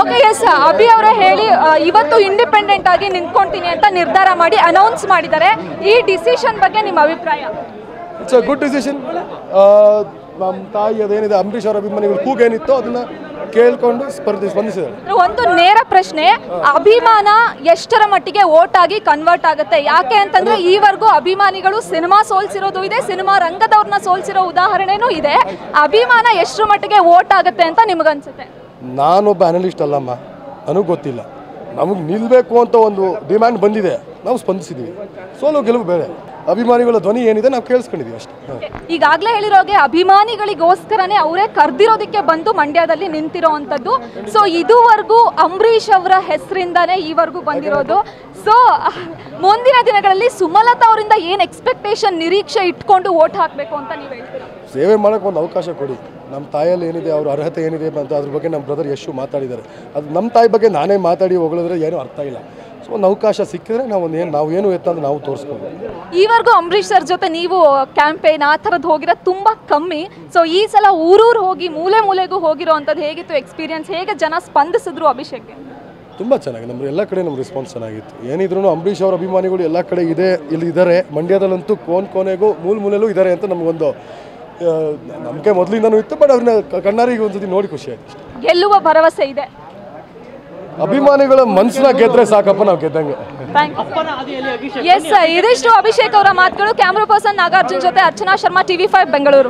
Okay yes Abhi ಅವರೇ ಹೇಳಿ ಇವತ್ತು ಇಂಡಿಪೆಂಡೆಂಟ್ ಆಗಿ ನಿಂತ್ಕೊಂತೀನಿ ಅಂತ ನಿರ್ಧಾರ ಮಾಡಿ ಅನೌನ್ಸ್ ಮಾಡಿದ್ದಾರೆ. ಈ ಡಿಸಿಷನ್ ಬಗ್ಗೆ ನಿಮ್ಮ ಅಭಿಪ್ರಾಯ? ಇಟ್ಸ್ ಅ ಗುಡ್ ಡಿಸಿಷನ್ ನಮ್ಮ ತಾಯಿ ಅದೇನಿದೆ ಅಂಬರೀಷ್ ಅವರ ಅಭಿಮಾನಿಗಳು ಕೂಗೇನಿತ್ತೋ ಅದನ್ನ ಕೇಳ್ಕೊಂಡು ಸ್ಪರ್ಧಿ ಸ್ಪಂದಿಸಿದ್ದಾರೆ. ಒಂದು ನೇರ ಪ್ರಶ್ನೆ ಅಭಿಮಾನ ಎಷ್ಟರ ಮಟ್ಟಿಗೆ ಓಟ್ ಆಗಿ ಕನ್ವರ್ಟ್ ಆಗುತ್ತೆ? ಯಾಕೆ ಅಂತಂದ್ರೆ ಈವರೆಗೂ ಅಭಿಮಾನಿಗಳು ಸಿನಿಮಾ ಸೋಲ್ಸಿರೋದು ಇದೆ ಸಿನಿಮಾ ರಂಗದವ್ರನ್ನ ಸೋಲ್ಸಿರೋ ಉದಾಹರಣೆನೂ ಇದೆ. ಅಭಿಮಾನ ಎಷ್ಟರ ಮಟ್ಟಿಗೆ ಓಟ್ ಆಗುತ್ತೆ ಅಂತ ನಿಮಗನ್ಸುತ್ತೆ? ನಾನೊಬ್ಬ ಅನಲಿಸ್ಟ್ ಅಲ್ಲಮ್ಮ. ನನಗೆ ಗೊತ್ತಿಲ್ಲ. ನಮಗೆ ನಿಲ್ಲಬೇಕು ಅಂತ ಒಂದು ಡಿಮ್ಯಾಂಡ್ ಬಂದಿದೆ. ನಾವು ಸ್ಪಂದಿಸಿದ್ದೀವಿ ಸೋಲು ಗೆಲುವು ಬೇರೆ. ಅಭಿಮಾನಿಗಳ ಧ್ವನಿ ಏನಿದೆ ನಾವು ಕೇಳಿಸ್ಕೊಂಡಿದ್ದೀವಿ ಅಷ್ಟೇ. ಈಗಾಗಲೇ ಈಗಾಗಲೇ ಹಾಗೆ ಅಭಿಮಾನಿಗಳಿಗೋಸ್ಕರನೇ ಅವರೇ ಕರ್ದಿರೋದಕ್ಕೆ ಬಂದು ಮಂಡ್ಯದಲ್ಲಿ ನಿಂತಿರೋ ಅಂಥದ್ದು ಸೊ ಇದುವರೆಗೂ ಅಂಬರೀಷ್ ಅವರ ಹೆಸರಿಂದಾನೇ ಈವರೆಗೂ ಬಂದಿರೋದು. ಸೊ ಮುಂದಿನ ದಿನಗಳಲ್ಲಿ ಸುಮಲತಾ ಅವರಿಂದ ಏನು ಎಕ್ಸ್ಪೆಕ್ಟೇಷನ್ ನಿರೀಕ್ಷೆ ಇಟ್ಕೊಂಡು ಓಟ್ ಹಾಕಬೇಕು ಅಂತ ನೀವು ಹೇಳ್ತೀರಾ? ಸೇವೆ ಮಾಡೋಕೆ ಒಂದು ಅವಕಾಶ ಕೊಡಿ. ನಮ್ಮ ತಾಯಲ್ಲಿ ಏನಿದೆ ಅವ್ರ ಅರ್ಹತೆ ಏನಿದೆ ಅಂತ ಅದ್ರ ಬಗ್ಗೆ ನಮ್ಮ ಬ್ರದರ್ ಯಶು ಮಾತಾಡಿದ್ದಾರೆ. ಅದು ನಮ್ಮ ತಾಯಿ ಬಗ್ಗೆ ನಾನೇ ಮಾತಾಡಿ ಹೊಗಳಿದ್ರೆ ಏನೂ ಅರ್ಥ ಇಲ್ಲ. ಒಂದು ಅವಕಾಶ ಸಿಕ್ಕಿದ್ರೆ ನಾವು ಒಂದು ಏನು ನಾವು ಏನು ಎತ್ತ ಅಂತ ನಾವು ತೋರಿಸ್ಬೋದು ಈವರೆಗೂ ಅಂಬರೀಷ್ ಸರ್ ಜೊತೆ ನೀವು ಕ್ಯಾಂಪೇನ್ ಆ ಥರದ್ದು ಹೋಗಿರೋದು ತುಂಬ ಕಮ್ಮಿ. ಸೊ ಈ ಸಲ ಊರೂರು ಹೋಗಿ ಮೂಲೆ ಮೂಲೆಗೂ ಹೋಗಿರೋ ಅಂಥದ್ದು ಹೇಗಿತ್ತು ಎಕ್ಸ್ಪೀರಿಯನ್ಸ್ ಹೇಗೆ ಜನ ಸ್ಪಂದಿಸಿದ್ರು ಅಭಿಷೇಕ್ಗೆ? ತುಂಬ ಚೆನ್ನಾಗಿ ನಮ್ಮ ಎಲ್ಲ ಕಡೆ ನಮ್ಮ ರೆಸ್ಪಾನ್ಸ್ ಚೆನ್ನಾಗಿತ್ತು. ಏನಿದ್ರು ಅಂಬರೀಷ್ ಅವರ ಅಭಿಮಾನಿಗಳು ಎಲ್ಲ ಕಡೆ ಇದೆ ಇಲ್ಲಿ ಇದ್ದಾರೆ ಮಂಡ್ಯದಲ್ಲಂತೂ ಕೋನ್ ಕೋನೆಗೂ ಮೂಲ ಮೂಲೆಯಲ್ಲೂ ಇದ್ದಾರೆ ಅಂತ ನಮಗೊಂದು ನಮಗೆ ಮೊದಲಿಂದನೂ ಇತ್ತು ಬಟ್ ಅವ್ರನ್ನ ಕಣ್ಣಾರಿಗೆ ಒಂದ್ಸತಿ ನೋಡಿ ಖುಷಿ ಆಯ್ತು. ಗೆಲ್ಲುವ ಭರವಸೆ ಇದೆ. ಅಭಿಮಾನಿಗಳ ಮನಸ್ಸನ್ನ ಗೆದ್ರೆ ಸಾಕಪ್ಪ ನಾವು ಗೆದ್ದಂಗೆ. ಥ್ಯಾಂಕ್ ಯು ಎಸ್ ಇದಿಷ್ಟು ಅಭಿಷೇಕ್ ಅವರ ಮಾತುಗಳು. ಕ್ಯಾಮ್ರಾ ಪರ್ಸನ್ ನಾಗಾರ್ಜುನ್ ಜೊತೆ ಅರ್ಚನಾ ಶರ್ಮಾ ಟಿವಿ ಫೈವ್ ಬೆಂಗಳೂರು